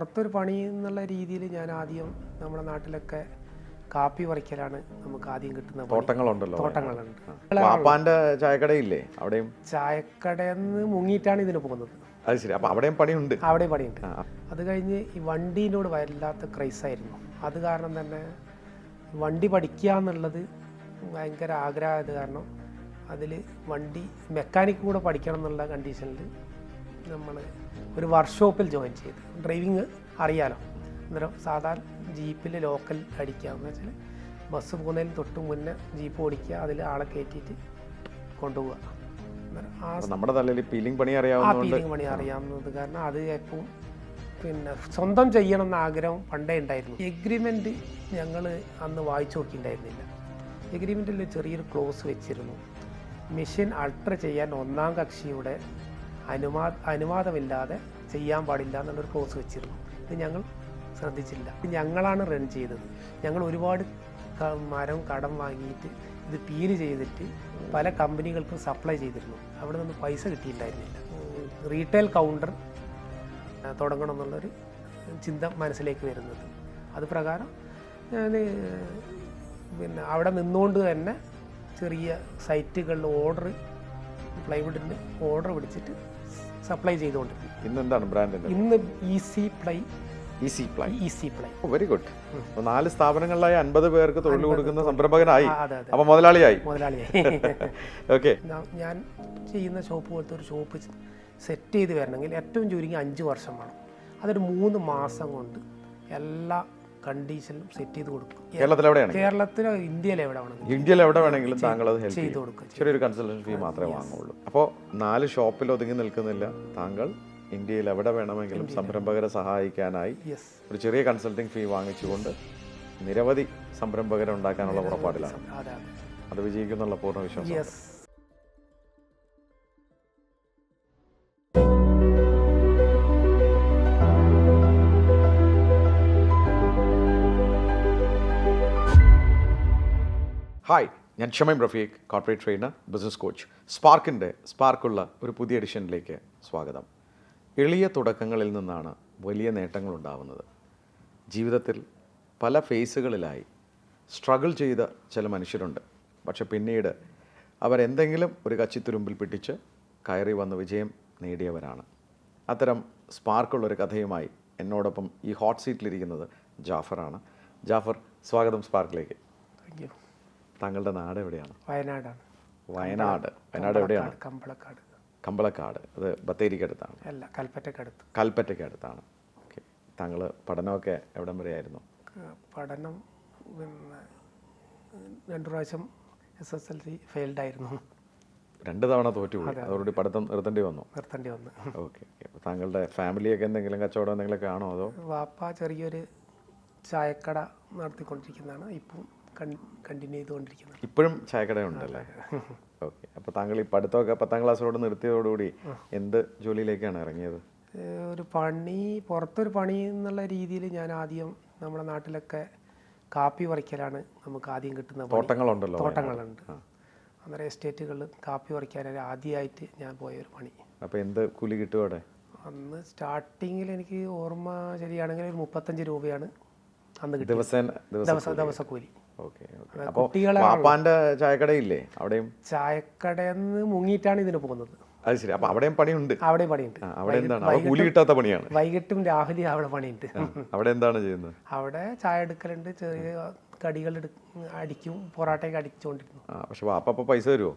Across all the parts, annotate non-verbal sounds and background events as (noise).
പുറത്തൊരു പണി എന്നുള്ള രീതിയിൽ ഞാൻ ആദ്യം നമ്മുടെ നാട്ടിലൊക്കെ കാപ്പി പറിക്കലാണ് നമുക്ക് ആദ്യം കിട്ടുന്ന. തോട്ടങ്ങളുണ്ടല്ലോ. തോട്ടങ്ങളുണ്ട്. പാപ്പാന്റെ ചായക്കടയില്ലേ അവിടെയും? ചായക്കടന്ന് നിന്ന് മുങ്ങിയിട്ടാണ് ഇതിന് പോകുന്നത്. അത് ശരി. അപ്പൊ അവിടെയും പണിയുണ്ട്. അവിടെയും പണിയുണ്ട്. അത് കഴിഞ്ഞ് ഈ വണ്ടീനോട് വല്ലാത്ത ക്രൈസ് ആയിരുന്നു. അത് കാരണം തന്നെ വണ്ടി പഠിക്കുക എന്നുള്ളത് ഭയങ്കര ആഗ്രഹമായത് കാരണം അതിൽ വണ്ടി മെക്കാനിക് കൂടെ പഠിക്കണം എന്നുള്ള കണ്ടീഷനിൽ നമ്മൾ ഒരു വർക്ക്ഷോപ്പിൽ ജോയിൻ ചെയ്ത്. ഡ്രൈവിങ് അറിയാലോ? അന്നേരം സാധാരണ ജീപ്പിൽ ലോക്കൽ അടിക്കുക. എന്ന് വെച്ചാൽ ബസ് പോകുന്നതിന് തൊട്ട് മുന്നേ ജീപ്പ് ഓടിക്കുക. അതിൽ ആളെ കയറ്റിയിട്ട് കൊണ്ടുപോവുക. നമ്മുടെ തലയിൽ പീലിംഗ് പണി പീലിംഗ് പണി അറിയാവുന്നത് കാരണം അത് എപ്പോഴും പിന്നെ സ്വന്തം ചെയ്യണം എന്ന ആഗ്രഹം പണ്ടേ ഉണ്ടായിരുന്നു. എഗ്രിമെന്റ് ഞങ്ങൾ അന്ന് വായിച്ചു നോക്കിയിട്ടുണ്ടായിരുന്നില്ല. എഗ്രിമെന്റിൽ ചെറിയൊരു ക്ലോസ് വെച്ചിരുന്നു. മെഷീൻ അൾട്ടർ ചെയ്യാൻ ഒന്നാം കക്ഷിയുടെ അനുവാ അനുവാദമില്ലാതെ ചെയ്യാൻ പാടില്ല എന്നുള്ളൊരു ക്ലോസ് വെച്ചിരുന്നു. ഇത് ഞങ്ങൾ ശ്രദ്ധിച്ചില്ല. ഞങ്ങളാണ് റൺ ചെയ്തത്. ഞങ്ങൾ ഒരുപാട് മരം കടം വാങ്ങിയിട്ട് ഇത് പീൽ ചെയ്തിട്ട് പല കമ്പനികൾക്കും സപ്ലൈ ചെയ്തിരുന്നു. അവിടെ നിന്ന് പൈസ കിട്ടിയിട്ടുണ്ടായിരുന്നില്ല റീറ്റെയിൽ കൗണ്ടർ തുടങ്ങണം എന്നുള്ളൊരു ചിന്ത മനസ്സിലേക്ക് വരുന്നത്. അത് പ്രകാരം ഞാൻ പിന്നെ അവിടെ നിന്നുകൊണ്ട് തന്നെ ചെറിയ സൈറ്റുകളിൽ ഓർഡർ പ്ലൈവുഡിന്റെ ഓർഡർ പിടിച്ചിട്ട് സപ്ലൈ ചെയ്തുകൊണ്ടിരുന്നു ഇന്ന് എന്താണ് ബ്രാൻഡിന്റെ ഇന്ന് easy ply easy ply easy ply very good അപ്പൊ നാല് സ്ഥാപനങ്ങളിലായി അൻപത് പേർക്ക് തൊഴിൽ കൊടുക്കുന്ന സംരംഭകനായി. അപ്പൊ മുതലാളിയായി. മുതലാളിയായി. (laughs) ഓക്കെ ഞാൻ ചെയ്യുന്ന ഷോപ്പ് പോലത്തെ ഒരു ഷോപ്പ് സെറ്റ് ചെയ്ത് വരണമെങ്കിൽ ഏറ്റവും ചുരുങ്ങി അഞ്ച് വർഷം വേണം. അതൊരു മൂന്ന് മാസം കൊണ്ട് എല്ലാ കണ്ടീഷനും സെറ്റ് ചെയ്ത് കൊടുക്കും. കേരളത്തിൽ എവിടെയാണ് കേരളത്തിലോ ഇന്ത്യയിലോ എവിടെ വേണമെങ്കിലും ഇന്ത്യയിൽ എവിടെ വേണമെങ്കിലും താങ്കൾ അത് ഹെൽപ്പ് ചെയ്ത് കൊടുക്കും ചെറിയൊരു കൺസൾട്ടൻസി ഫീ മാത്രമേ വാങ്ങുള്ളൂ. അപ്പോൾ നാല് ഷോപ്പിൽ ഒതുങ്ങി നിൽക്കുന്നില്ല. താങ്കൾ ഇന്ത്യയിൽ എവിടെ വേണമെങ്കിലും സംരംഭകരെ സഹായിക്കാനായി ഒരു ചെറിയ കൺസൾട്ടിംഗ് ഫീ വാങ്ങിച്ചുകൊണ്ട് നിരവധി സംരംഭകരെ ഉണ്ടാക്കാനുള്ള പുറപ്പാടിലാണ് അതെ അത്. വിജയിക്കുന്നുള്ള പൂർണ വിശ്വാസം. ഞാൻ Shameem Rafeeq corporate trainer business coach സ്പാർക്കിന്റെ സ്പാർക്കുള്ള ഒരു പുതിയ എഡിഷനിലേക്ക് സ്വാഗതം. എളിയ തുടക്കങ്ങളിൽ നിന്നാണ് വലിയ നേട്ടങ്ങൾ ഉണ്ടാവുന്നത്. ജീവിതത്തിൽ പല ഫേസുകളിലായി സ്ട്രഗിൾ ചെയ്ത ചില മനുഷ്യരുണ്ട്. പക്ഷെ പിന്നീട് അവരെന്തെങ്കിലും ഒരു കച്ചിത്തുരുമ്പിൽ പിടിച്ച് കയറി വന്ന് വിജയം നേടിയവരാണ്. അത്തരം സ്പാർക്കുള്ളൊരു കഥയുമായി എന്നോടൊപ്പം ഈ ഹോട്ട് സീറ്റിലിരിക്കുന്നത് ജാഫറാണ്. ജാഫർ സ്വാഗതം സ്പാർക്കിലേക്ക്. താങ്ക് യു താങ്കളുടെ നാട് എവിടെയാണ്? വയനാടാണ്. വയനാട്. വയനാട് എവിടെയാണ്? കമ്പളക്കാട്. കമ്പളക്കാട്. അത് ബത്തേരിക്കടുത്താണ്. അല്ല കൽപ്പറ്റക്കടുത്ത്. കൽപ്പറ്റയ്ക്ക് അടുത്താണ് ഓക്കെ. താങ്കൾ പഠനമൊക്കെ എവിടം വരെയായിരുന്നു? ആയിരുന്നു പഠനം പിന്നെ രണ്ടു പ്രാവശ്യം S S L C failed ആയിരുന്നു രണ്ട് തവണ തോറ്റുപോയി. അതോടുകൂടി പഠിത്തം നിർത്തേണ്ടി വന്നു. നിർത്തേണ്ടി വന്നു. Okay okay. താങ്കളുടെ ഫാമിലിയൊക്കെ എന്തെങ്കിലും കച്ചവടം എന്തെങ്കിലുമൊക്കെ ആണോ അതോ? വാപ്പ ചെറിയൊരു ചായക്കട നടത്തിക്കൊണ്ടിരിക്കുന്നതാണ്. ഇപ്പം കണ്ടിന്യൂ ചെയ്തുകൊണ്ടിരിക്കുന്നത്. ഇപ്പോഴും ചായക്കടയുണ്ടല്ലേ? ഓക്കെ. അപ്പോൾ താങ്കൾ ഈ പഠിത്തമൊക്കെ പത്താം ക്ലാസ്സിലോട് നിർത്തിയതോടുകൂടി എന്ത് ജോലിയിലേക്കാണ് ഇറങ്ങിയത്? ഒരു പണി പുറത്തൊരു പണി എന്നുള്ള രീതിയിൽ ഞാൻ ആദ്യം നമ്മുടെ നാട്ടിലൊക്കെ കാപ്പി പറിക്കലാണ് നമുക്ക് ആദ്യം കിട്ടുന്ന തോട്ടങ്ങളുണ്ടല്ലോ. തോട്ടങ്ങളുണ്ട്. അന്നേരം എസ്റ്റേറ്റുകളിൽ കാപ്പി പറിക്കാനാണ് ആദ്യമായിട്ട് ഞാൻ പോയ ഒരു പണി. അപ്പോൾ എന്ത് കൂലി കിട്ടും അവിടെ? അന്ന് സ്റ്റാർട്ടിങ്ങിൽ എനിക്ക് ഓർമ്മ ശരിയാണെങ്കിൽ ഒരു മുപ്പത്തഞ്ച് രൂപയാണ് അന്ന് കിട്ടിയത്. ദിവസം ദിവസ ദിവസക്കൂലി പാപ്പാന്റെ ചായക്കടയില്ലേ? അവിടെയും? ചായക്കടയിൽ നിന്ന് മുങ്ങിയിട്ടാണ് ഇതിന് പോകുന്നത്. അത് ശരി. അപ്പൊ അവിടെയും പണിയുണ്ട്? അവിടെ പണിയുണ്ട്. അവിടെ എന്താണ്? കൂലി കിട്ടാത്ത പണിയാണ്. വൈകിട്ടും രാവിലെ അവിടെ പണിയുണ്ട്. അവിടെ എന്താണ് ചെയ്യുന്നത്? അവിടെ ചായ എടുക്കലുണ്ട്. ചെറിയ കടികൾ അടിക്കും. പൊറാട്ടയൊക്കെ അടിച്ചുകൊണ്ടിരുന്നു പക്ഷെ വാപ്പ അപ്പൊ പൈസ തരുമോ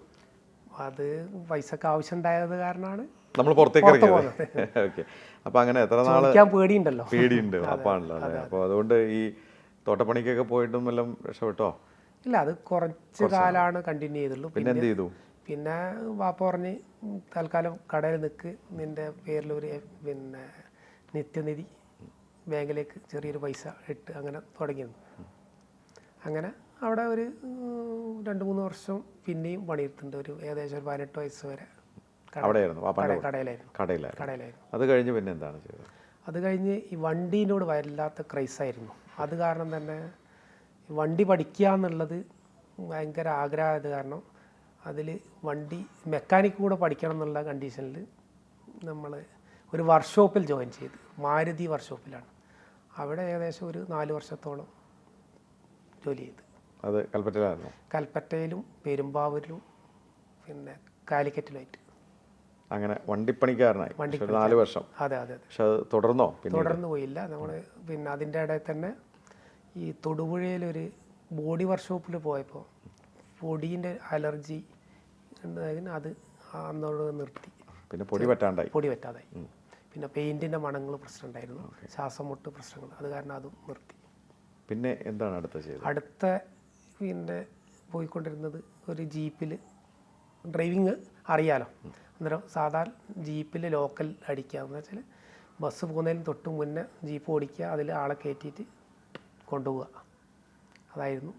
അത് പൈസക്ക് ആവശ്യം ഉണ്ടായത് കാരണമാണ് നമ്മൾ പുറത്തേക്ക് ഇറങ്ങിയത്. (laughs) ഓക്കെ. അപ്പോൾ അങ്ങനെ എത്ര നാളെ പേടിയുണ്ടല്ലോ. പേടിയുണ്ട് വാപ്പാണല്ലോ അല്ലേ? അപ്പോൾ അതുകൊണ്ട് ഈ തോട്ടപ്പണിക്കൊക്കെ പോയിട്ടും എല്ലാം രക്ഷപ്പെട്ടോ? ഇല്ല അത് കുറച്ച് കാലമാണ് കണ്ടിന്യൂ ചെയ്തുള്ളൂ. പിന്നെ എന്ത് ചെയ്തു? പിന്നെ വാപ്പ പറഞ്ഞ് തൽക്കാലം കടയിൽ നിൽക്ക്. നിന്റെ പേരിൽ ഒരു പിന്നെ നിത്യനിധി ബാങ്കിലേക്ക് ചെറിയൊരു പൈസ ഇട്ട് അങ്ങനെ തുടങ്ങിയിരുന്നു. അങ്ങനെ അവിടെ ഒരു രണ്ട് മൂന്ന് വർഷം പിന്നെയും പണിയെടുത്തിട്ടുണ്ട്. ഒരു ഏകദേശം ഒരു പതിനെട്ട് വയസ്സ് വരെ അവിടെയായിരുന്നു കടയിലായിരുന്നു. കടയിലായിരുന്നു. കടയിലായിരുന്നു. അത് കഴിഞ്ഞ് പിന്നെ എന്താണ് ചെയ്തത്? അത് കഴിഞ്ഞ് ഈ വണ്ടീനോട് വല്ലാത്ത ക്രൈസായിരുന്നു. അത് കാരണം തന്നെ വണ്ടി പഠിക്കുക എന്നുള്ളത് ഭയങ്കര ആഗ്രഹമായത് കാരണം അതിൽ വണ്ടി മെക്കാനിക് കൂടെ പഠിക്കണം എന്നുള്ള കണ്ടീഷനിൽ നമ്മൾ ഒരു വർക്ക്ഷോപ്പിൽ ജോയിൻ ചെയ്ത് മാരുതി വർക്ക്ഷോപ്പിലാണ് അവിടെ ഏകദേശം ഒരു നാല് വർഷത്തോളം ജോലി ചെയ്ത്. അത് കൽപ്പറ്റയിലായിരുന്നു? കൽപ്പറ്റയിലും പെരുമ്പാവൂരിലും പിന്നെ കാലിക്കറ്റിലുമായിട്ട് അങ്ങനെ വണ്ടിപ്പണിക്കാരനായി. നാല് വർഷം. അതെ അതെ പക്ഷെ അത് തുടർന്നോ? പിന്നെ തുടർന്നു പോയില്ല. നമ്മൾ പിന്നെ അതിന്റെ ഇടയിൽ തന്നെ ഈ തൊടുപുഴയിലൊരു ബോഡി വർക്ക്ഷോപ്പിൽ പോയപ്പോൾ പൊടീന്റെ അലർജി അത് അന്നോട് നിർത്തി. പിന്നെ പൊടി പറ്റാണ്ടായി. പൊടി പറ്റാതായി. പിന്നെ പെയിന്റിന്റെ മണങ്ങൾ പ്രശ്നം ഉണ്ടായിരുന്നു ശ്വാസം മുട്ട് പ്രശ്നങ്ങൾ അത് കാരണം അതും നിർത്തി. പിന്നെ എന്താണ് അടുത്ത ചെയ്തത്? അടുത്ത പിന്നെ പോയിക്കൊണ്ടിരുന്നത് ഒരു ജീപ്പിൽ ഡ്രൈവിങ് അറിയാലോ. അന്നേരം സാധാരണ ജീപ്പിൽ ലോക്കൽ അടിക്കുക എന്ന് വെച്ചാൽ ബസ് പോകുന്നതിന് തൊട്ട് മുന്നേ ജീപ്പ് ഓടിക്കുക അതിൽ ആളെ കയറ്റിയിട്ട് കൊണ്ടുപോവുക. അതായിരുന്നു.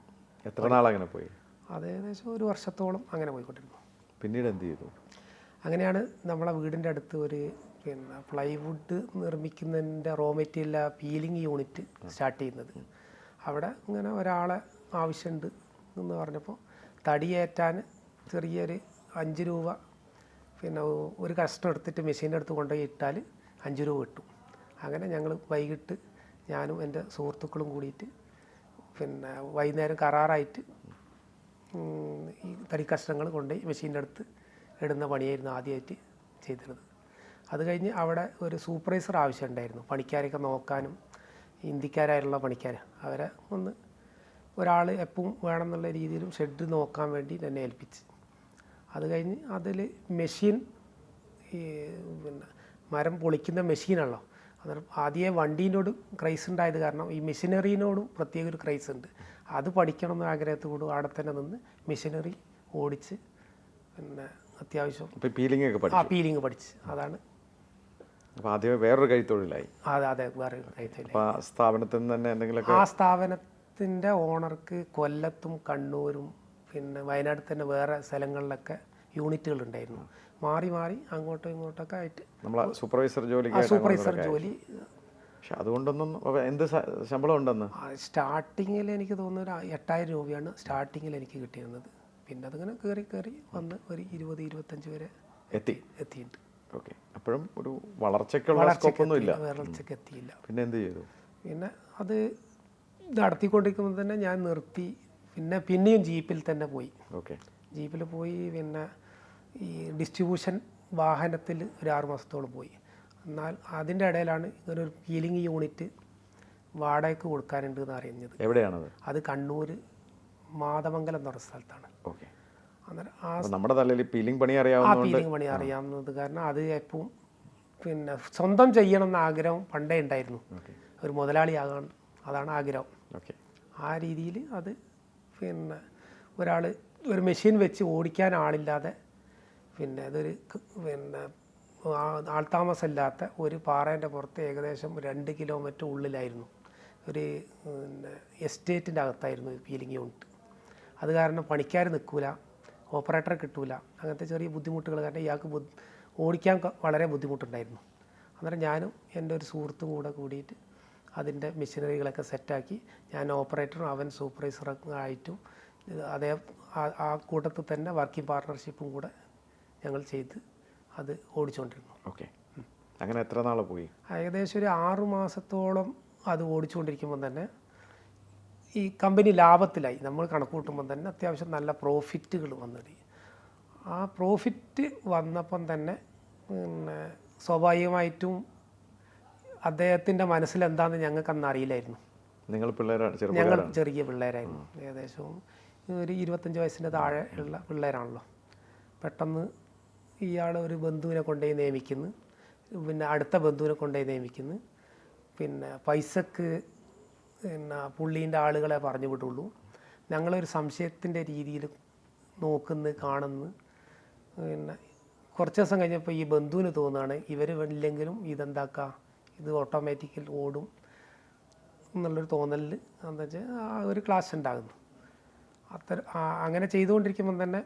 എത്ര നാളങ്ങനെ പോയി? അത് ഏകദേശം ഒരു വർഷത്തോളം അങ്ങനെ പോയിക്കൊണ്ടിരുന്നു. പിന്നീട് എന്ത് ചെയ്തു? അങ്ങനെയാണ് നമ്മളെ വീടിന്റെ അടുത്ത് ഒരു പിന്നെ plywood നിർമ്മിക്കുന്നതിന്റെ raw material peeling unit start ചെയ്യുന്നത്. അവിടെ ഇങ്ങനെ ഒരാളെ ആവശ്യമുണ്ട് എന്ന് പറഞ്ഞപ്പോൾ തടിയേറ്റാൻ ചെറിയൊരു അഞ്ച് രൂപ പിന്നെ ഒരു കഷ്ണം എടുത്തിട്ട് മെഷീന്റെ അടുത്ത് കൊണ്ടുപോയി ഇട്ടാൽ അഞ്ച് രൂപ കിട്ടും. അങ്ങനെ ഞങ്ങൾ വൈകിട്ട് ഞാനും എന്റെ സുഹൃത്തുക്കളും കൂടിയിട്ട് പിന്നെ വൈകുന്നേരം കരാറായിട്ട് ഈ തടി കഷ്ണങ്ങൾ കൊണ്ടുപോയി മെഷീന്റെ അടുത്ത് ഇടുന്ന പണിയായിരുന്നു ആദ്യമായിട്ട് ചെയ്തിരുന്നത്. അത് കഴിഞ്ഞ് അവിടെ ഒരു സൂപ്പർവൈസർ ആവശ്യമുണ്ടായിരുന്നു പണിക്കാരെയൊക്കെ നോക്കാനും ഹിന്ദിക്കാരായുള്ള പണിക്കാർ അവരെ ഒന്ന് ഒരാൾ എപ്പം വേണമെന്നുള്ള രീതിയിലും ഷെഡ് നോക്കാൻ വേണ്ടി എന്നെ ഏൽപ്പിച്ച്. അത് കഴിഞ്ഞ് അതിൽ മെഷീൻ ഈ പിന്നെ മരം പൊളിക്കുന്ന മെഷീനാണല്ലോ. അന്നേരം ആദ്യമേ വണ്ടീനോട് ക്രൈസ് ഉണ്ടായത് കാരണം ഈ മെഷീനറിനോടും പ്രത്യേക ഒരു ക്രൈസ് ഉണ്ട്. അത് പഠിക്കണം എന്ന ആഗ്രഹത്തോട് അവിടെ തന്നെ നിന്ന് മെഷീനറി ഓടിച്ച് പിന്നെ അത്യാവശ്യം പീലിംഗ് ഒക്കെ ആ പീലിംഗ് പഠിച്ച്. അതാണ്. അപ്പോൾ ആദ്യമേ വേറൊരു കൈത്തൊഴിലായി. അതെ അതെ വേറെ കൈത്തൊഴിലായി. ആ സ്ഥാപനത്തിൽ നിന്ന് തന്നെ എന്തെങ്കിലുമൊക്കെ ആ സ്ഥാപനത്തിന്റെ ഓണർക്ക് കൊല്ലത്തും കണ്ണൂരും പിന്നെ വയനാട് തന്നെ വേറെ സ്ഥലങ്ങളിലൊക്കെ യൂണിറ്റുകൾ ഉണ്ടായിരുന്നു. മാറി മാറി അങ്ങോട്ടും ഇങ്ങോട്ടൊക്കെ ആയിട്ട് നമ്മൾ സൂപ്പർവൈസർ ജോലി സൂപ്പർവൈസർ ജോലി. പക്ഷെ അതുകൊണ്ടൊന്നും എന്ത് ശമ്പളം ഉണ്ടെന്ന്? സ്റ്റാർട്ടിങ്ങിൽ എനിക്ക് തോന്നുന്നു ഒരു എട്ടായിരം രൂപയാണ് സ്റ്റാർട്ടിങ്ങിൽ എനിക്ക് കിട്ടിയിരുന്നത്. പിന്നെ അതിങ്ങനെ കയറി കയറി വന്ന് ഒരു ഇരുപത് ഇരുപത്തഞ്ച് വരെ എത്തി. എത്തിയിട്ടുണ്ട്. ഓക്കെ. അപ്പോഴും ഒരു വളർച്ചയ്ക്കുള്ള സ്കോപ്പൊന്നും ഇല്ല. വളർച്ചയ്ക്ക് എത്തിയില്ല. പിന്നെ എന്ത് ചെയ്തു? പിന്നെ അത് നടത്തിക്കൊണ്ടിരിക്കുമ്പോൾ തന്നെ ഞാൻ നിർത്തി. പിന്നെ പിന്നെയും ജീപ്പിൽ തന്നെ പോയി. ഓക്കെ. ജീപ്പിൽ പോയി പിന്നെ ഈ ഡിസ്ട്രിബ്യൂഷൻ വാഹനത്തിൽ ഒരു ആറ് മാസത്തോളം പോയി. എന്നാൽ അതിന്റെ ഇടയിലാണ് ഇങ്ങനെ ഒരു പീലിംഗ് യൂണിറ്റ് വാടകയ്ക്ക് കൊടുക്കാനുണ്ട് എന്ന് അറിയുന്നത് എവിടെയാണത്? അത് കണ്ണൂർ മാതമംഗലം എന്ന് പറഞ്ഞ സ്ഥലത്താണ്. ഓക്കെ. അന്നേരം ആ നമ്മുടെ തലയിൽ പീലിംഗ് പണി ആ പീലിംഗ് പണി അറിയാവുന്നത് കാരണം അത് എപ്പോഴും പിന്നെ സ്വന്തം ചെയ്യണം എന്ന ആഗ്രഹം പണ്ടേ ഉണ്ടായിരുന്നു. ഒരു മുതലാളിയാകാൻ അതാണ് ആഗ്രഹം. ആ രീതിയിൽ അത് പിന്നെ ഒരാൾ ഒരു മെഷീൻ വെച്ച് ഓടിക്കാൻ ആളില്ലാതെ പിന്നെ അതൊരു പിന്നെ ആൾതാമസമില്ലാത്ത ഒരു പാറേന്റെ പുറത്ത് ഏകദേശം രണ്ട് കിലോമീറ്റർ ഉള്ളിലായിരുന്നു. ഒരു പിന്നെ എസ്റ്റേറ്റിന്റെ അകത്തായിരുന്നു പീലിംഗ് യൂണിറ്റ് അത് കാരണം പണിക്കാർ നിൽക്കൂല ഓപ്പറേറ്റർ കിട്ടൂല. അങ്ങനത്തെ ചെറിയ ബുദ്ധിമുട്ടുകൾ കാരണം ഇയാൾക്ക് ഓടിക്കാൻ വളരെ ബുദ്ധിമുട്ടുണ്ടായിരുന്നു. അന്നേരം ഞാനും എന്റെ ഒരു സുഹൃത്തും കൂടെ കൂടിയിട്ട് അതിന്റെ മെഷീനറികളൊക്കെ സെറ്റാക്കി ഞാൻ ഓപ്പറേറ്ററും അവൻ സൂപ്പർവൈസറും ആയിട്ടും അതേ ആ- കൂട്ടത്തിൽ തന്നെ വർക്കിംഗ് പാർട്ട്ണർഷിപ്പും കൂടെ ഞങ്ങൾ ചെയ്ത് അത് ഓടിച്ചുകൊണ്ടിരുന്നു. ഓക്കെ. അങ്ങനെ എത്ര നാൾ പോയി? ഏകദേശം ഒരു ആറു മാസത്തോളം അത് ഓടിച്ചുകൊണ്ടിരിക്കുമ്പോൾ തന്നെ ഈ കമ്പനി ലാഭത്തിലായി. നമ്മൾ കണക്ക് കൂട്ടുമ്പോൾ തന്നെ അത്യാവശ്യം നല്ല പ്രോഫിറ്റുകൾ വന്നത്. ആ പ്രോഫിറ്റ് വന്നപ്പം തന്നെ പിന്നെ സ്വാഭാവികമായിട്ടും അദ്ദേഹത്തിന്റെ മനസ്സിലെന്താണെന്ന് ഞങ്ങൾക്ക് അന്ന് അറിയില്ലായിരുന്നു. നിങ്ങൾ പിള്ളേരാണ് ഞങ്ങൾ ചെറിയ പിള്ളേരായിരുന്നു. ഏകദേശം ഒരു ഇരുപത്തഞ്ച് വയസ്സിന്റെ താഴെ ഉള്ള പിള്ളേരാണല്ലോ. പെട്ടെന്ന് ഇയാൾ ഒരു ബന്ധുവിനെ കൊണ്ടുപോയി നിയമിക്കുന്നു. പിന്നെ അടുത്ത ബന്ധുവിനെ കൊണ്ടുപോയി നിയമിക്കുന്നു. പിന്നെ പൈസക്ക് പിന്നെ പുള്ളീന്റെ ആളുകളെ പറഞ്ഞു വിടുള്ളൂ. ഞങ്ങളൊരു സംശയത്തിന്റെ രീതിയിൽ നോക്കുന്നു കാണുന്നു. പിന്നെ കുറച്ച് ദിവസം കഴിഞ്ഞപ്പോൾ ഈ ബന്ധുവിന് തോന്നുകയാണ് ഇവർ ഇല്ലെങ്കിലും ഇതെന്താക്കുക ഇത് ഓട്ടോമാറ്റിക്കൽ ഓടും എന്നുള്ളൊരു തോന്നലിൽ എന്താ വെച്ചാൽ ആ ഒരു ക്ലാസ് ഉണ്ടാകുന്നു. അത്ര അങ്ങനെ ചെയ്തുകൊണ്ടിരിക്കുമ്പം തന്നെ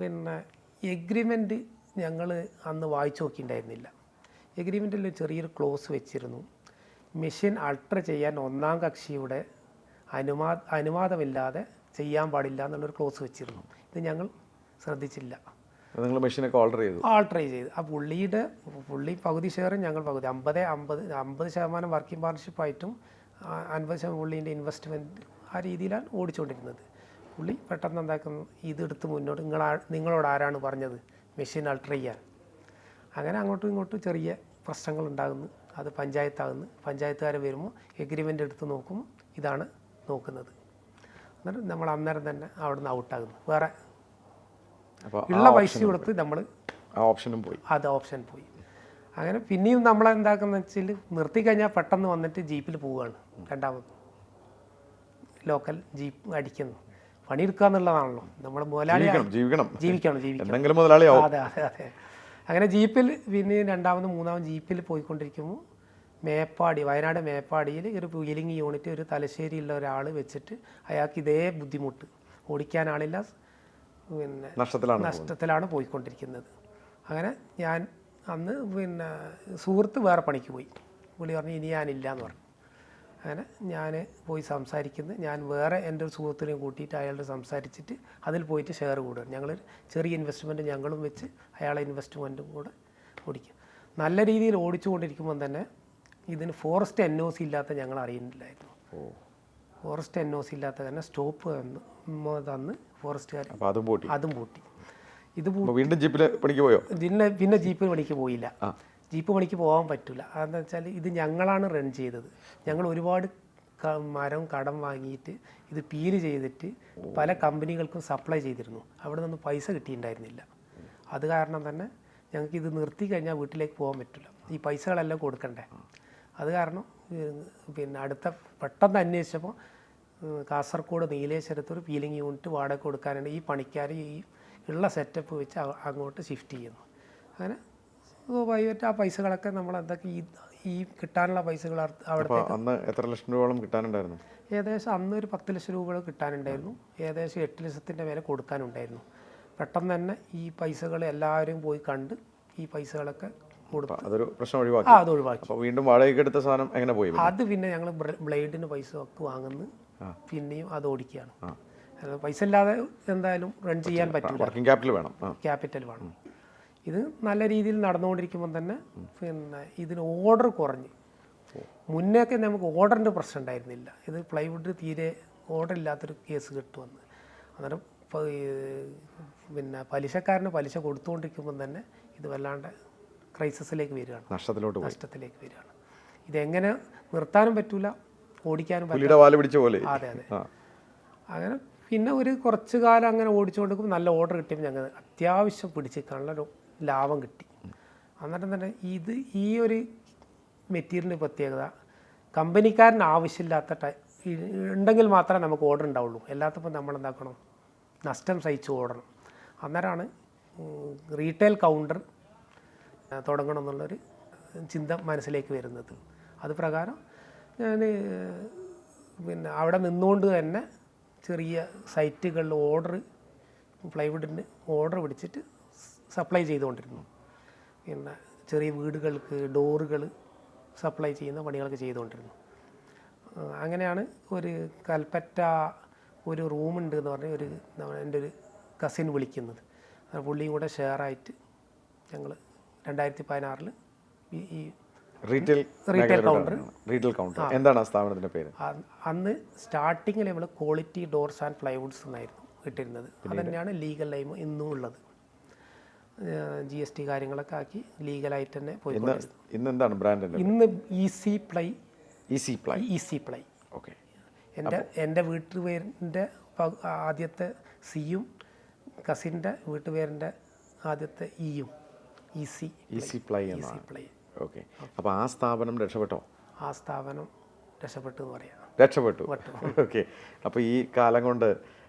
പിന്നെ എഗ്രിമെന്റ് ഞങ്ങൾ അന്ന് വായിച്ചു നോക്കിയിട്ടുണ്ടായിരുന്നില്ല. എഗ്രിമെന്റിൽ ചെറിയൊരു ക്ലോസ് വെച്ചിരുന്നു. മെഷീൻ അൾട്ര ചെയ്യാൻ ഒന്നാം കക്ഷിയുടെ അനുമാ അനുവാദമില്ലാതെ ചെയ്യാൻ പാടില്ല എന്നുള്ളൊരു ക്ലോസ് വെച്ചിരുന്നു. ഇത് ഞങ്ങൾ ശ്രദ്ധിച്ചില്ല. നിങ്ങൾ മെഷീനൊക്കെ ഓൾഡർ ചെയ്തു. ഓൾട്ടർ ചെയ്ത്. ആ പുള്ളിയുടെ പുള്ളി പകുതി ഷെയറും ഞങ്ങൾ പകുതി. അമ്പത് അമ്പത് അമ്പത് ശതമാനം വർക്കിംഗ് പാർട്ണർഷിപ്പായിട്ടും അൻപത് ശതമാനം പുള്ളീന്റെ ഇൻവെസ്റ്റ്മെന്റ് ആ രീതിയിലാണ് ഓടിച്ചുകൊണ്ടിരുന്നത് പുള്ളി പെട്ടെന്ന് എന്താക്കുന്നു? ഇതെടുത്ത് മുന്നോട്ട് നിങ്ങൾ നിങ്ങളോട് ആരാണ് പറഞ്ഞത്? മെഷീൻ അൾട്ടർ ചെയ്യാൻ. അങ്ങനെ അങ്ങോട്ടും ഇങ്ങോട്ടും ചെറിയ പ്രശ്നങ്ങൾ ഉണ്ടാകുന്നു. അത് പഞ്ചായത്താകുന്നു. പഞ്ചായത്തുകാർ വരുമ്പോൾ എഗ്രിമെന്റ് എടുത്ത് നോക്കും. ഇതാണ് നോക്കുന്നത്. എന്നിട്ട് നമ്മൾ അന്നേരം തന്നെ അവിടുന്ന് ഔട്ടാകുന്നു വേറെ ഉള്ള പൈസ കൊടുത്ത് നമ്മൾ ഓപ്ഷനും പോയി. അത് ഓപ്ഷൻ പോയി. അങ്ങനെ പിന്നെയും നമ്മൾ എന്താക്കുന്ന വെച്ചാൽ നിർത്തി കഴിഞ്ഞാൽ പെട്ടെന്ന് വന്നിട്ട് ജീപ്പിൽ പോവുകയാണ് രണ്ടാമത്. ലോക്കൽ ജീപ്പ് അടിക്കുന്നു. പണിയെടുക്കുക എന്നുള്ളതാണല്ലോ. നമ്മൾ മുതലാളി ജീവിക്കണം ജീവിക്കണം. ജീവിക്കണം മുതലാളിയാവും. അതെ അതെ അതെ. അങ്ങനെ ജീപ്പിൽ പിന്നെ രണ്ടാമത് മൂന്നാമത് ജീപ്പിൽ പോയിക്കൊണ്ടിരിക്കുമ്പോൾ മേപ്പാടി വയനാട് മേപ്പാടിയിൽ ഒരു വീലിംഗ് യൂണിറ്റ് ഒരു തലശ്ശേരിയുള്ള ഒരാൾ വെച്ചിട്ട് അയാൾക്ക് ഇതേ ബുദ്ധിമുട്ട്. ഓടിക്കാൻ ആളില്ല. പിന്നെ നഷ്ടത്തിലാണ് നഷ്ടത്തിലാണ് പോയിക്കൊണ്ടിരിക്കുന്നത്. അങ്ങനെ ഞാൻ അന്ന് പിന്നെ സുഹൃത്ത് വേറെ പണിക്ക് പോയി. പുള്ളി പറഞ്ഞു ഇനി ഞാനില്ല എന്ന് പറഞ്ഞു. അങ്ങനെ ഞാൻ പോയി സംസാരിക്കുന്നു. ഞാൻ വേറെ എന്റെ ഒരു സുഹൃത്തിനെയും കൂട്ടിയിട്ട് അയാളുടെ സംസാരിച്ചിട്ട് അതിൽ പോയിട്ട് ഷെയർ കൂടുക ഞങ്ങൾ ചെറിയ ഇൻവെസ്റ്റ്മെന്റ് ഞങ്ങളും വെച്ച് അയാളെ ഇൻവെസ്റ്റ്മെന്റും കൂടെ ഓടിക്കും. നല്ല രീതിയിൽ ഓടിച്ചുകൊണ്ടിരിക്കുമ്പോൾ തന്നെ ഇതിന് ഫോറസ്റ്റ് എൻ ഒ സി ഇല്ലാത്ത ഞങ്ങൾ അറിയുന്നില്ലായിരുന്നു. ഫോറസ്റ്റ് എൻ ഒ സി ഇല്ലാത്ത തന്നെ സ്റ്റോപ്പ് തന്ന് തന്ന് ഫോറസ്റ്റുകാർ അപ്പോൾ അതും പൂട്ടി. അതും പൂട്ടി. ഇത് വീണ്ടും ജീപ്പിൽ പണിക്ക് പോയോ? പിന്നെ പിന്നെ ജീപ്പിൽ പണിക്ക് പോയില്ല. ജീപ്പ് പണിക്ക് പോകാൻ പറ്റില്ല അതെന്ന് വെച്ചാൽ ഇത് ഞങ്ങളാണ് റൺ ചെയ്തത്. ഞങ്ങൾ ഒരുപാട് മരം കടം വാങ്ങിയിട്ട് ഇത് പീൽ ചെയ്തിട്ട് പല കമ്പനികൾക്കും സപ്ലൈ ചെയ്തിരുന്നു. അവിടെ നിന്ന് പൈസ കിട്ടിയിട്ടുണ്ടായിരുന്നില്ല. അത് കാരണം തന്നെ ഞങ്ങൾക്ക് ഇത് നിർത്തി കഴിഞ്ഞാൽ വീട്ടിലേക്ക് പോകാൻ പറ്റില്ല ഈ പൈസകളെല്ലാം കൊടുക്കണ്ടേ? അത് കാരണം പിന്നെ അടുത്ത പെട്ടെന്ന് അന്വേഷിച്ചപ്പോൾ കാസർഗോഡ് നീലേശ്വരത്ത് ഒരു പീലിംഗ് യൂണിറ്റ് വാടക കൊടുക്കാനാണ് ഈ പണിക്കാർ ഈ ഉള്ള സെറ്റപ്പ് വെച്ച് അങ്ങോട്ട് ഷിഫ്റ്റ് ചെയ്യുന്നു അങ്ങനെ സ്വാഭാവികമായിട്ട് ആ പൈസകളൊക്കെ നമ്മൾ എന്തൊക്കെ ഈ ഈ കിട്ടാനുള്ള പൈസകൾ അവിടെ അന്ന് എത്ര ലക്ഷം രൂപയോളം കിട്ടാനുണ്ടായിരുന്നു? ഏകദേശം അന്ന് ഒരു പത്ത് ലക്ഷം രൂപ കിട്ടാനുണ്ടായിരുന്നു. ഏകദേശം എട്ട് ലക്ഷത്തിന്റെ മേലെ കൊടുക്കാനുണ്ടായിരുന്നു. പെട്ടെന്ന് തന്നെ ഈ പൈസകൾ എല്ലാവരും പോയി കണ്ട് ഈ പൈസകളൊക്കെ അതൊരു പ്രശ്നം ഒഴിവാക്കി. അത് ഒഴിവാക്കി. വീണ്ടും വാടകയ്ക്ക് എടുത്ത സാധനം എങ്ങനെ പോയി അത് പിന്നെ ഞങ്ങൾ ബ്ലേഡിന് പൈസ ഒക്കെ വാങ്ങുന്നു. പിന്നെയും അത് ഓടിക്കുകയാണ്. പൈസ ഇല്ലാതെ എന്തായാലും റൺ ചെയ്യാൻ പറ്റില്ല വർക്കിംഗ് ക്യാപിറ്റൽ വേണം. ക്യാപിറ്റൽ വേണം. ഇത് നല്ല രീതിയിൽ നടന്നുകൊണ്ടിരിക്കുമ്പോൾ തന്നെ പിന്നെ ഇതിന് ഓർഡർ കുറഞ്ഞ്. മുന്നേയൊക്കെ നമുക്ക് ഓർഡറിന്റെ പ്രശ്നം ഉണ്ടായിരുന്നില്ല. ഇത് പ്ലൈവുഡ് തീരെ ഓർഡർ ഇല്ലാത്തൊരു കേസ് കിട്ടുമെന്ന് അന്നേരം പിന്നെ പലിശക്കാരന് പലിശ കൊടുത്തുകൊണ്ടിരിക്കുമ്പോൾ തന്നെ ഇത് വല്ലാണ്ട് ക്രൈസിസിലേക്ക് വരികയാണ്. നഷ്ടത്തിലോട്ട് നഷ്ടത്തിലേക്ക് വരികയാണ്. ഇതെങ്ങനെ നിർത്താനും പറ്റൂല. ഓടിക്കാനും പുലിയുടെ വാൽ പിടിച്ച പോലെ. അതെ അതെ. അങ്ങനെ പിന്നെ ഒരു കുറച്ച് കാലം അങ്ങനെ ഓടിച്ചുകൊണ്ടിരിക്കുമ്പോൾ നല്ല ഓർഡർ കിട്ടിയപ്പോൾ ഞങ്ങൾ അത്യാവശ്യം പിടിച്ച് നല്ലൊരു ലാഭം കിട്ടി. അന്നേരം തന്നെ ഇത് ഈ ഒരു മെറ്റീരിയലിന്റെ പ്രത്യേകത കമ്പനിക്കാരന് ആവശ്യമില്ലാത്ത ടൈ ഉണ്ടെങ്കിൽ മാത്രമേ നമുക്ക് ഓർഡർ ഉണ്ടാവുള്ളൂ. അല്ലാത്തപ്പോൾ നമ്മൾ എന്താക്കണം? നഷ്ടം സഹിച്ച് ഓടണം. അന്നേരമാണ് റീറ്റെയിൽ കൗണ്ടർ തുടങ്ങണം എന്നുള്ളൊരു ചിന്ത മനസ്സിലേക്ക് വരുന്നത്. അത് പ്രകാരം ഞാൻ പിന്നെ അവിടെ നിന്നുകൊണ്ട് തന്നെ ചെറിയ സൈറ്റുകളിൽ ഓർഡർ പ്ലൈവുഡിന് ഓർഡർ പിടിച്ചിട്ട് സപ്ലൈ ചെയ്തുകൊണ്ടിരുന്നു പിന്നെ ചെറിയ വീടുകൾക്ക് ഡോറുകൾ സപ്ലൈ ചെയ്യുന്ന പണികളൊക്കെ ചെയ്തുകൊണ്ടിരുന്നു അങ്ങനെയാണ് ഒരു കൽപ്പറ്റ ഒരു റൂമുണ്ട് എന്ന് പറഞ്ഞ ഒരു എന്റെ ഒരു കസിൻ വിളിക്കുന്നത്. പുള്ളിയും കൂടെ ഷെയർ ആയിട്ട് ഞങ്ങൾ രണ്ടായിരത്തി പതിനാറിൽ ഈ retail retail counter retail counter എന്താണ് ആ സ്ഥാപനത്തിന്റെ പേര്? അന്ന് സ്റ്റാർട്ടിങ്ങിൽ നമ്മൾ ക്വാളിറ്റി ഡോർസ് ആൻഡ് പ്ലൈവുഡ്സ് എന്നായിരുന്നു ഇട്ടിരുന്നത്. അത് തന്നെയാണ് ലീഗൽ ലൈം ഇന്നും ഉള്ളത്. ജി എസ് ടി കാര്യങ്ങളൊക്കെ ആക്കി ലീഗലായിട്ട് തന്നെ പോയി ഇന്ന് എന്താണ് ബ്രാൻഡ് ഇന്ന് easy ply easy ply easy ply okay എന്റെ എന്റെ വീട്ടുപേരിന്റെ ആദ്യത്തെ സിയും കസിന്റെ വീട്ടുപേരിന്റെ ആദ്യത്തെ ഇയും easy easy ply easy ply okay അപ്പോൾ ആ സ്ഥാപനം രക്ഷപ്പെട്ടോ? ആ സ്ഥാപനം രക്ഷപ്പെട്ടു എന്ന് പറയാം. രക്ഷപ്പെട്ടു. ഓക്കെ അപ്പോൾ ഈ കാലം കൊണ്ട്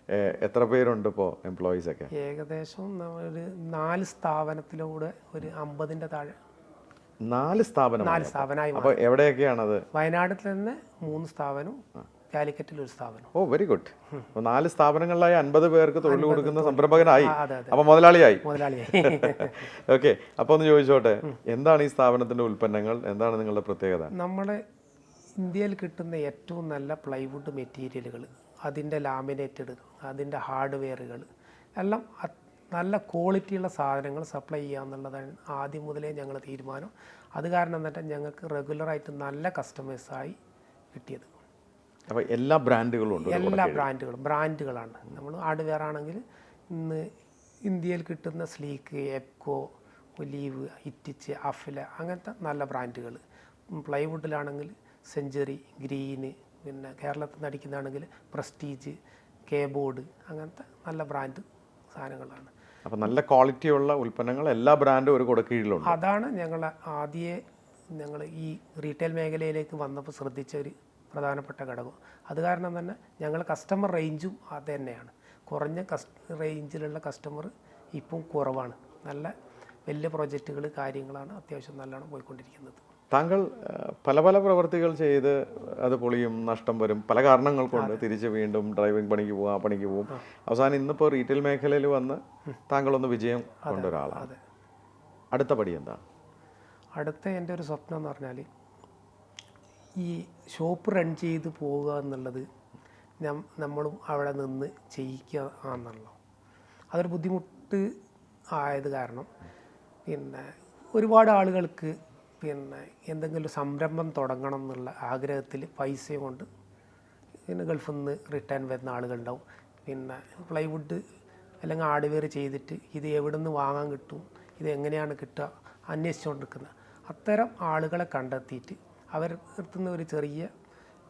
എത്ര പേരുണ്ട് ഇപ്പോൾ എംപ്ലോയീസ് ഒക്കെ? ഏകദേശം ഒരു നാല് സ്ഥാപനത്തിലൂടെ ഒരു അമ്പതിന്റെ താഴെ. നാല് സ്ഥാപനം നാല് സ്ഥാപനമായി അപ്പോൾ എവിടെയൊക്കെയാണത്? വയനാട്ടിൽ തന്നെ മൂന്ന് സ്ഥാപനവും കാലിക്കറ്റിൽ ഒരു സ്ഥാപനം. ഓ വെരി ഗുഡ് നാല് സ്ഥാപനങ്ങളിലായി അൻപത് പേർക്ക് തൊഴിൽ കൊടുക്കുന്ന സംരംഭകനായി. അപ്പൊ മുതലാളിയായി. മുതലാളിയായി. (laughs) ഓക്കെ അപ്പോൾ ഒന്ന് ചോദിച്ചോട്ടെ എന്താണ് ഈ സ്ഥാപനത്തിന്റെ ഉൽപ്പന്നങ്ങൾ? എന്താണ് നിങ്ങളുടെ പ്രത്യേകത? നമ്മുടെ ഇന്ത്യയിൽ കിട്ടുന്ന ഏറ്റവും നല്ല പ്ലൈവുഡ് മെറ്റീരിയലുകൾ അതിന്റെ ലാമിനേറ്റഡ് അതിന്റെ ഹാർഡ്വെയറുകൾ എല്ലാം നല്ല ക്വാളിറ്റിയുള്ള സാധനങ്ങൾ സപ്ലൈ ചെയ്യുക എന്നുള്ളതാണ് ആദ്യം മുതലേ ഞങ്ങൾ തീരുമാനം. അത് കാരണം എന്നിട്ട് ഞങ്ങൾക്ക് റെഗുലറായിട്ട് നല്ല കസ്റ്റമേഴ്സായി കിട്ടിയത്. അപ്പോൾ എല്ലാ ബ്രാൻഡുകളും ഉണ്ട് എല്ലാ ബ്രാൻഡുകളും ബ്രാൻഡുകളാണ്. നമ്മൾ ഹാർഡ്വെയർ ആണെങ്കിൽ ഇന്ന് ഇന്ത്യയിൽ കിട്ടുന്ന Sleek Ebco Olive Hettich Hafele അങ്ങനത്തെ നല്ല ബ്രാൻഡുകൾ പ്ലൈവുഡിലാണെങ്കിൽ സെഞ്ചുറി ഗ്രീന് പിന്നെ കേരളത്തിൽ നിന്ന് അടിക്കുന്നതാണെങ്കിൽ പ്രസ്റ്റീജ് കേബോർഡ് അങ്ങനത്തെ നല്ല ബ്രാൻഡ് സാധനങ്ങളാണ്. അപ്പോൾ നല്ല ക്വാളിറ്റിയുള്ള ഉൽപ്പന്നങ്ങൾ എല്ലാ ബ്രാൻഡും ഒരു കൊടുക്കീഴിലുണ്ട്. അതാണ് ഞങ്ങൾ ആദ്യമേ ഞങ്ങൾ ഈ റീറ്റെയിൽ മേഖലയിലേക്ക് വന്നപ്പോൾ ശ്രദ്ധിച്ച ഒരു പ്രധാനപ്പെട്ട ഘടകം. അത് കാരണം തന്നെ ഞങ്ങൾ കസ്റ്റമർ റേഞ്ചും അത് തന്നെയാണ്. കുറഞ്ഞ കസ് റേഞ്ചിലുള്ള കസ്റ്റമർ ഇപ്പം കുറവാണ്. നല്ല വലിയ പ്രോജക്റ്റുകൾ കാര്യങ്ങളാണ് അത്യാവശ്യം നല്ലോണം പോയിക്കൊണ്ടിരിക്കുന്നത്. താങ്കൾ പല പല പ്രവർത്തികൾ ചെയ്ത് അത് പൊളിയും നഷ്ടം വരും. പല കാരണങ്ങൾ കൊണ്ട് തിരിച്ച് വീണ്ടും ഡ്രൈവിംഗ് പണിക്ക് പോകും ആ പണിക്ക് പോകും അവസാനം ഇന്നിപ്പോൾ റീറ്റെയിൽ മേഖലയിൽ വന്ന് താങ്കളൊന്ന് വിജയം കൊണ്ടൊരാളാണ്. അടുത്ത പടി എന്താ അടുത്ത എന്റെ ഒരു സ്വപ്നം എന്ന് പറഞ്ഞാൽ ഈ ഷോപ്പ് റൺ ചെയ്ത് പോവുക എന്നുള്ളത് നമ്മളും അവിടെ നിന്ന് ചെയ്യിക്കുക എന്നുള്ളത് അതൊരു ബുദ്ധിമുട്ട് ആയത് കാരണം പിന്നെ ഒരുപാട് ആളുകൾക്ക് പിന്നെ എന്തെങ്കിലും സംരംഭം തുടങ്ങണം എന്നുള്ള ആഗ്രഹത്തിൽ പൈസ കൊണ്ട് പിന്നെ ഗൾഫിൽ നിന്ന് റിട്ടേൺ വരുന്ന ആളുകളുണ്ടാവും. പിന്നെ പ്ലൈവുഡ് അല്ലെങ്കിൽ ഹാർഡ്വെയർ ചെയ്തിട്ട് ഇത് എവിടെ നിന്ന് വാങ്ങാൻ കിട്ടും ഇത് എങ്ങനെയാണ് കിട്ടുക അന്വേഷിച്ചുകൊണ്ടിരിക്കുന്നത് അത്തരം ആളുകളെ കണ്ടെത്തിയിട്ട് അവരുടെ നിന്ന് ഒരു ചെറിയ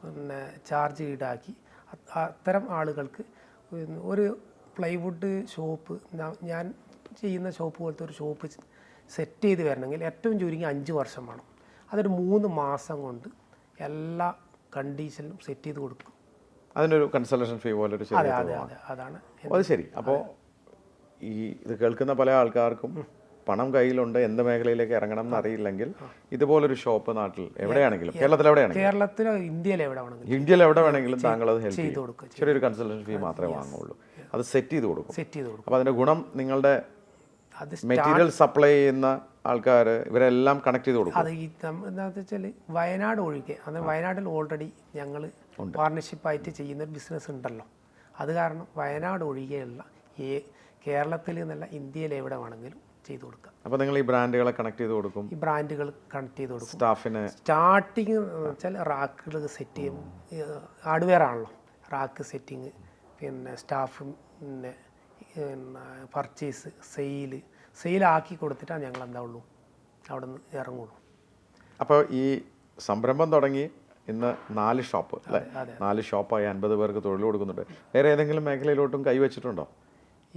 പിന്നെ ചാർജ് ഈടാക്കി. അത്തരം ആളുകൾക്ക് ഒരു പ്ലൈവുഡ് ഷോപ്പ് ഞാൻ ചെയ്യുന്ന ഷോപ്പ് പോലത്തെ ഒരു ഷോപ്പ് സെറ്റ് ചെയ്ത് വരണമെങ്കിൽ ഏറ്റവും ചുരുങ്ങി അഞ്ച് വർഷം വേണം. അതൊരു മൂന്ന് മാസം കൊണ്ട് എല്ലാ കണ്ടീഷനിലും സെറ്റ് ചെയ്ത് കൊടുക്കും. അതിനൊരു കൺസൾട്ടേഷൻ ഫീ പോലെ ഒരു അതെ ചെറിയ അതെ അതെ അതാണ് അത് ശരി. അപ്പോൾ ഈ ഇത് കേൾക്കുന്ന പല ആൾക്കാർക്കും പണം കയ്യിലുണ്ട് എന്ത് മേഖലയിലേക്ക് ഇറങ്ങണം എന്ന് അറിയില്ലെങ്കിൽ ഇതുപോലൊരു ഷോപ്പ് നാട്ടിൽ എവിടെയാണെങ്കിലും? കേരളത്തിൽ എവിടെയാണെങ്കിലും? കേരളത്തിലോ ഇന്ത്യയിലോ എവിടെ വേണമെങ്കിലും ഇന്ത്യയിൽ എവിടെ വേണമെങ്കിലും താങ്കൾ അത് ഹെൽപ്പ് ചെയ്ത് കൊടുക്കും കൊടുക്കുക ചെറിയൊരു കൺസൾട്ടേഷൻ ഫീ മാത്രമേ വാങ്ങുള്ളൂ അത് സെറ്റ് ചെയ്ത് കൊടുക്കും. സെറ്റ് ചെയ്ത് കൊടുക്കും. അപ്പൊ അതിന്റെ ഗുണം നിങ്ങളുടെ മെറ്റീരിയൽ സപ്ലൈ ചെയ്യുന്ന ആൾക്കാർ ഇവരെല്ലാം കണക്ട് ചെയ്ത് കൊടുക്കും. അത് ഈ എന്താണെന്ന് വെച്ചാൽ വയനാട് ഒഴികെ അത് വയനാട്ടിൽ ഓൾറെഡി ഞങ്ങൾ പാർട്ണർഷിപ്പായിട്ട് ചെയ്യുന്ന ബിസിനസ് ഉണ്ടല്ലോ. അത് കാരണം വയനാട് ഒഴികെയുള്ള ഈ കേരളത്തിൽ നിന്നല്ല ഇന്ത്യയിൽ എവിടെ വേണമെങ്കിലും ചെയ്തു കൊടുക്കുക. അപ്പോൾ നിങ്ങൾ ഈ ബ്രാൻഡുകളെ കണക്ട് ചെയ്ത് കൊടുക്കും. ഈ ബ്രാൻഡുകൾ കണക്ട് ചെയ്ത് കൊടുക്കും. സ്റ്റാഫിന് സ്റ്റാർട്ടിങ് വെച്ചാൽ റാക്കുകൾ സെറ്റ് ചെയ്യും. ഹാർഡ്വെയർ ആണല്ലോ. റാക്ക് സെറ്റിങ് പിന്നെ സ്റ്റാഫ് പിന്നെ പർച്ചേസ് സെയിൽ സെയിലാക്കി കൊടുത്തിട്ടാണ് ഞങ്ങൾ എന്താ ഉള്ളൂ? അവിടെ നിന്ന് ഇറങ്ങുള്ളൂ. അപ്പോൾ ഈ സംരംഭം തുടങ്ങി ഇന്ന് നാല് ഷോപ്പ് അല്ലേ. നാല് ഷോപ്പായി അൻപത് പേർക്ക് തൊഴിൽ കൊടുക്കുന്നുണ്ട്. വേറെ ഏതെങ്കിലും മേഖലയിലോട്ടും കൈവച്ചിട്ടുണ്ടോ?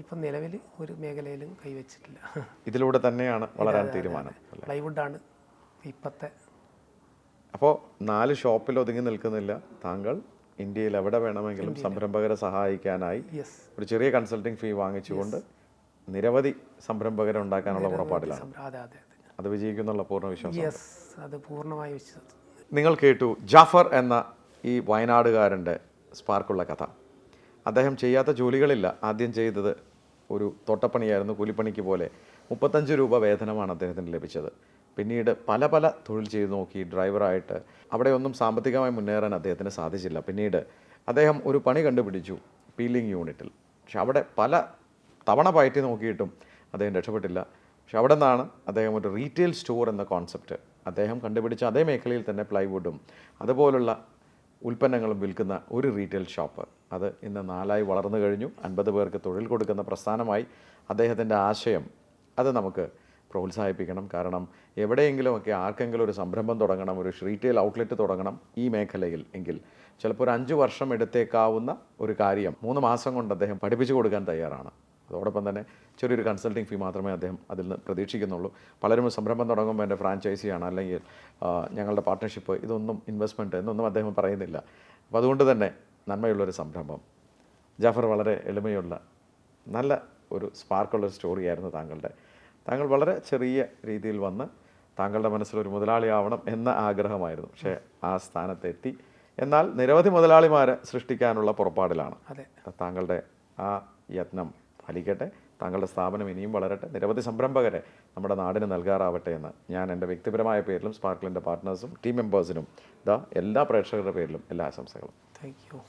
ഇപ്പം നിലവിൽ ഒരു മേഖലയിലും കൈവച്ചിട്ടില്ല. ഇതിലൂടെ തന്നെയാണ് വളരാൻ തീരുമാനം പ്ലൈവുഡാണ് ഇപ്പോഴത്തെ അപ്പോൾ നാല് ഷോപ്പിൽ ഒതുങ്ങി നിൽക്കുന്നില്ല. താങ്കൾ ഇന്ത്യയിൽ എവിടെ വേണമെങ്കിലും സംരംഭകരെ സഹായിക്കാനായി ഒരു ചെറിയ കൺസൾട്ടിംഗ് ഫീ വാങ്ങിച്ചുകൊണ്ട് നിരവധി സംരംഭകരെ ഉണ്ടാക്കാനുള്ള പുറപ്പാടിലാണ് അതെ വിജയിക്കുന്നുള്ള പൂർണ വിശ്വാസം. അത് പൂർണമായി വിശ്വസിച്ചു നിങ്ങൾ കേട്ടു ജാഫർ എന്ന ഈ വയനാടുകാരന്റെ സ്പാർക്കുള്ള കഥ. അദ്ദേഹം ചെയ്യാത്ത ജോലികളില്ല. ആദ്യം ചെയ്തത് ഒരു തോട്ടപ്പണിയായിരുന്നു കൂലിപ്പണിക്ക് പോലെ. മുപ്പത്തഞ്ച് രൂപ വേതനമാണ് അദ്ദേഹത്തിന് ലഭിച്ചത്. പിന്നീട് പല പല തൊഴിൽ ചെയ്ത് നോക്കി ഡ്രൈവറായിട്ട് അവിടെ ഒന്നും സാമ്പത്തികമായി മുന്നേറാൻ അദ്ദേഹത്തിന് സാധിച്ചില്ല. പിന്നീട് അദ്ദേഹം ഒരു പണി കണ്ടുപിടിച്ചു പീലിംഗ് യൂണിറ്റിൽ പക്ഷെ അവിടെ പല തവണ പയറ്റി നോക്കിയിട്ടും അദ്ദേഹം രക്ഷപ്പെട്ടില്ല. പക്ഷെ അവിടെ നിന്നാണ് അദ്ദേഹം ഒരു റീറ്റെയിൽ സ്റ്റോർ എന്ന കോൺസെപ്റ്റ് അദ്ദേഹം കണ്ടുപിടിച്ച അതേ മേഖലയിൽ തന്നെ പ്ലൈവുഡും അതുപോലുള്ള ഉൽപ്പന്നങ്ങളും വിൽക്കുന്ന ഒരു റീറ്റെയിൽ ഷോപ്പ്. അത് ഇന്ന് നാലായി വളർന്നു കഴിഞ്ഞു. അൻപത് പേർക്ക് തൊഴിൽ കൊടുക്കുന്ന പ്രസ്ഥാനമായി അദ്ദേഹത്തിന്റെ ആശയം അത് നമുക്ക് പ്രോത്സാഹിപ്പിക്കണം. കാരണം എവിടെയെങ്കിലുമൊക്കെ ആർക്കെങ്കിലും ഒരു സംരംഭം തുടങ്ങണം ഒരു റീറ്റെയിൽ ഔട്ട്ലെറ്റ് തുടങ്ങണം ഈ മേഖലയിൽ എങ്കിൽ ചിലപ്പോൾ ഒരു അഞ്ച് വർഷം എടുത്തേക്കാവുന്ന ഒരു കാര്യം മൂന്ന് മാസം കൊണ്ട് അദ്ദേഹം പഠിപ്പിച്ചു കൊടുക്കാൻ തയ്യാറാണ്. അതോടൊപ്പം തന്നെ ചെറിയൊരു കൺസൾട്ടിങ് ഫീ മാത്രമേ അദ്ദേഹം അതിൽ നിന്ന് പ്രതീക്ഷിക്കുന്നുള്ളൂ. പലരും സംരംഭം തുടങ്ങുമ്പോൾ എന്റെ ഫ്രാഞ്ചൈസിയാണ് അല്ലെങ്കിൽ ഞങ്ങളുടെ പാർട്ട്ണർഷിപ്പ് ഇതൊന്നും ഇൻവെസ്റ്റ്മെന്റ് എന്നൊന്നും അദ്ദേഹം പറയുന്നില്ല. അപ്പോൾ അതുകൊണ്ട് തന്നെ നന്മയുള്ളൊരു സംരംഭം. ജാഫർ വളരെ എളിമയുള്ള നല്ല ഒരു സ്പാർക്കുള്ള ഒരു സ്റ്റോറിയായിരുന്നു താങ്കളുടെ. താങ്കൾ വളരെ ചെറിയ രീതിയിൽ വന്ന് താങ്കളുടെ മനസ്സിലൊരു മുതലാളിയാവണം എന്ന ആഗ്രഹമായിരുന്നു. പക്ഷേ ആ സ്ഥാനത്തെത്തി. എന്നാൽ നിരവധി മുതലാളിമാരെ സൃഷ്ടിക്കാനുള്ള പുറപ്പാടിലാണ്. അതെ. താങ്കളുടെ ആ യത്നം ഫലിക്കട്ടെ താങ്കളുടെ സ്ഥാപനം ഇനിയും വളരട്ടെ. നിരവധി സംരംഭകരെ നമ്മുടെ നാടിന് നൽകാറാവട്ടെ എന്ന് ഞാൻ എന്റെ വ്യക്തിപരമായ പേരിലും സ്പാർക്കിളിന്റെ പാർട്ട്നേഴ്സും ടീം മെമ്പേഴ്സിനും ഇതാ എല്ലാ പ്രേക്ഷകരുടെ പേരിലും എല്ലാ ആശംസകളും. Thank you.